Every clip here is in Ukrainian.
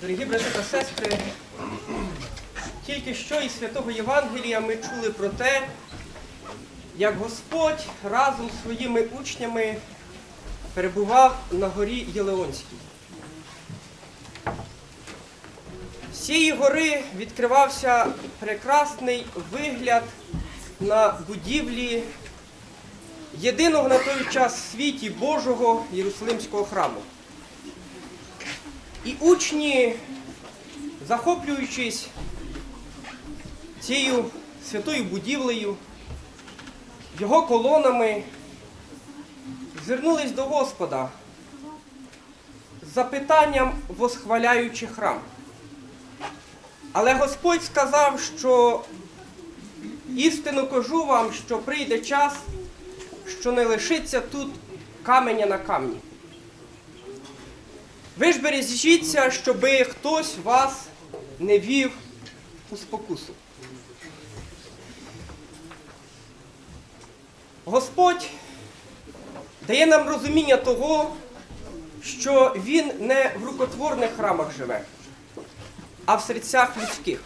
Дорогі брати та сестри, тільки що із святого Євангелія ми чули про те, як Господь разом з своїми учнями перебував на горі Єлеонській. З цієї гори відкривався прекрасний вигляд на будівлі єдиного на той час світі Божого Єрусалимського храму. І учні, захоплюючись цією святою будівлею, його колонами, звернулись до Господа з запитанням, восхваляючи храм. Але Господь сказав, що істину кажу вам, що прийде час, що не лишиться тут каменя на камні. Ви ж бережіться, щоби хтось вас не вів у спокусу. Господь дає нам розуміння того, що Він не в рукотворних храмах живе, а в серцях людських.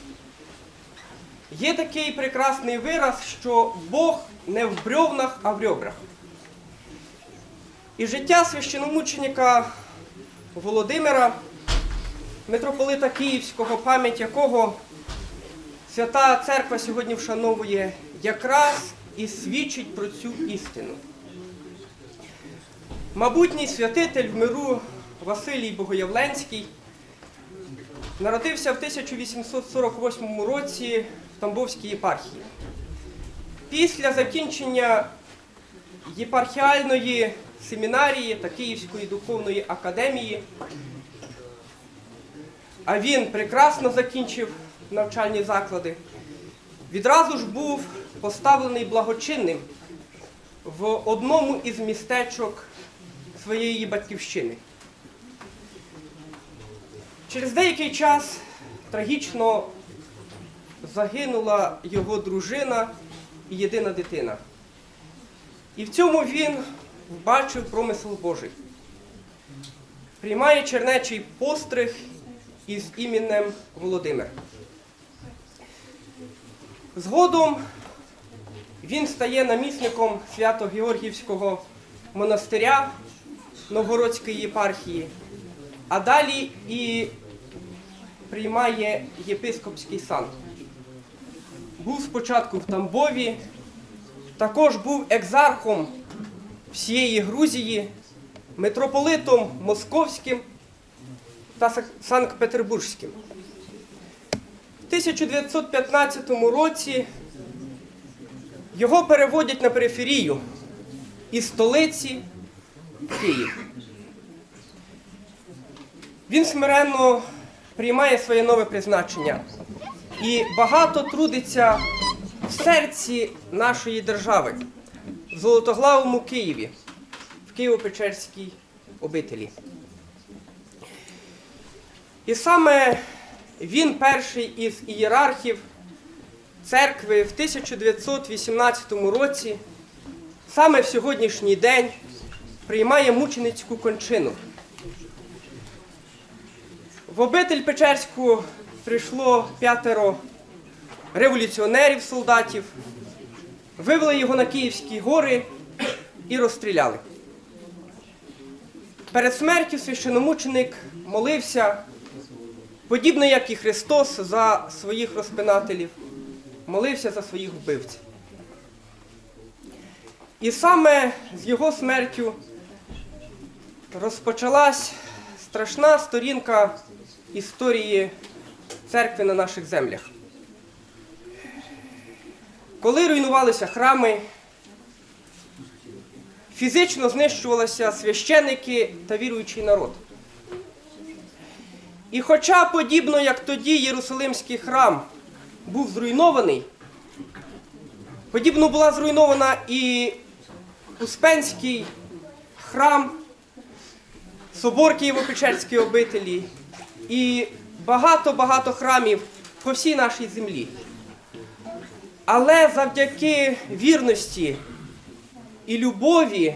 Є такий прекрасний вираз, що Бог не в брьовнах, а в ребрах. І життя священомученика Володимира, митрополита Київського, пам'ять якого Свята Церква сьогодні вшановує якраз і свідчить про цю істину. Мабутній святитель в миру Василій Богоявленський народився в 1848 році в Тамбовській єпархії. Після закінчення єпархіальної семінарії та Київської духовної академії. А він прекрасно закінчив навчальні заклади. Відразу ж був поставлений благочинним в одному із містечок своєї батьківщини. Через деякий час трагічно загинула його дружина і єдина дитина. І в цьому він бачив промисел Божий. Приймає чернечий постриг із іменем Володимир. Згодом він стає намісником Свято-Георгіївського монастиря Новгородської єпархії, а далі і приймає єпископський сан. Був спочатку в Тамбові, також був екзархом всієї Грузії, митрополитом Московським та Санкт-Петербурзьким. В 1915 році його переводять на периферію із столиці Київ. Він смиренно приймає своє нове призначення і багато трудиться в серці нашої держави, в Золотоглавому Києві, в Києво-Печерській обителі. І саме він перший із ієрархів церкви в 1918 році, саме в сьогоднішній день, приймає мученицьку кончину. В обитель Печерську прийшло п'ятеро революціонерів, солдатів, вивели його на Київські гори і розстріляли. Перед смертю священомученик молився, подібно як і Христос, за своїх розпинателів, молився за своїх вбивців. І саме з його смертю розпочалась страшна сторінка історії церкви на наших землях. Коли руйнувалися храми, фізично знищувалися священники та віруючий народ. І хоча, подібно як тоді Єрусалимський храм був зруйнований, подібно була зруйнована і Успенський храм, собор Києво-Печерської обителі і багато-багато храмів по всій нашій землі. Але завдяки вірності і любові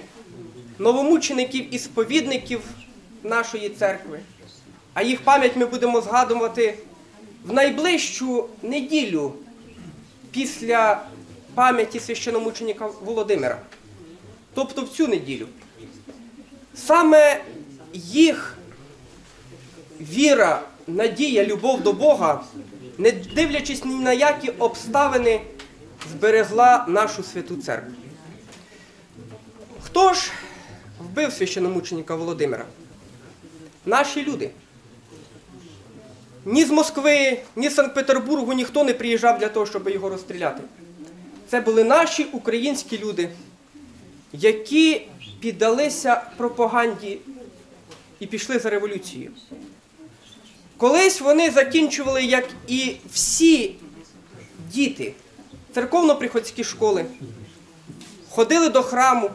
новомучеників і сповідників нашої церкви, а їх пам'ять ми будемо згадувати в найближчу неділю після пам'яті священомученика Володимира. Тобто в цю неділю. Саме їх віра, надія, любов до Бога, не дивлячись ні на які обставини, зберегла нашу святу церкву. Хто ж вбив священомученика Володимира? Наші люди. Ні з Москви, ні з Санкт-Петербургу ніхто не приїжджав для того, щоб його розстріляти. Це були наші українські люди, які піддалися пропаганді і пішли за революцією. Колись вони закінчували, як і всі діти, церковно-приходські школи, ходили до храму,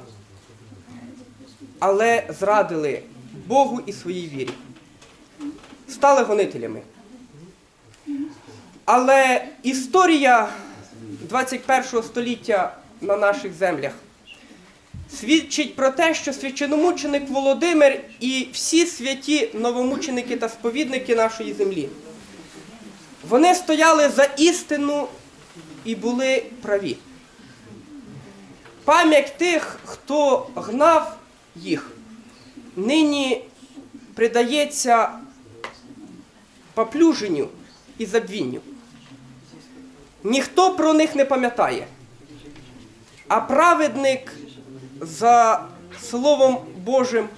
але зрадили Богу і своїй вірі. Стали гонителями. Але історія 21 століття на наших землях свідчить про те, що священомученик Володимир і всі святі новомученики та сповідники нашої землі. Вони стояли за істину і були праві. Пам'ять тих, хто гнав їх, нині придається поплюженню і забвінню. Ніхто про них не пам'ятає, а праведник за Словом Божим,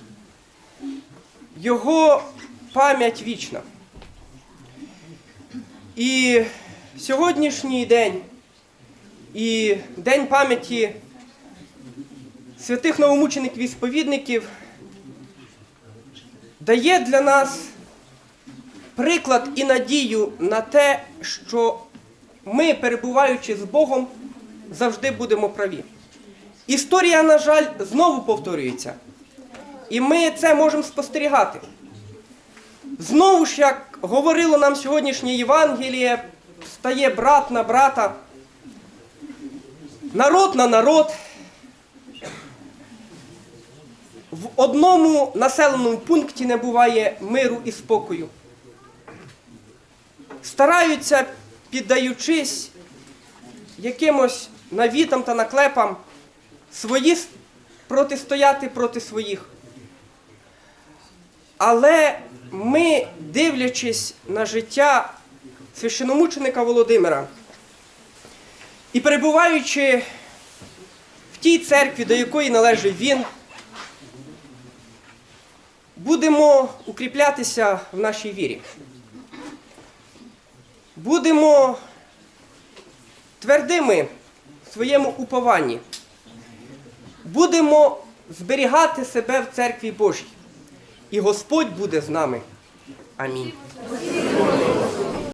його пам'ять вічна. І сьогоднішній день і День пам'яті святих новомучеників і сповідників дає для нас приклад і надію на те, що ми, перебуваючи з Богом, завжди будемо праві. Історія, на жаль, знову повторюється. І ми це можемо спостерігати. Знову ж, як говорило нам сьогоднішнє Євангеліє, стає брат на брата, народ на народ. В одному населеному пункті не буває миру і спокою. Стараються, піддаючись якимось навітам та наклепам, свої протистояти проти своїх. Але ми, дивлячись на життя священомученика Володимира і перебуваючи в тій церкві, до якої належить він, будемо укріплятися в нашій вірі. Будемо твердими в своєму упованні. Будемо зберігати себе в церкві Божій. І Господь буде з нами. Амінь.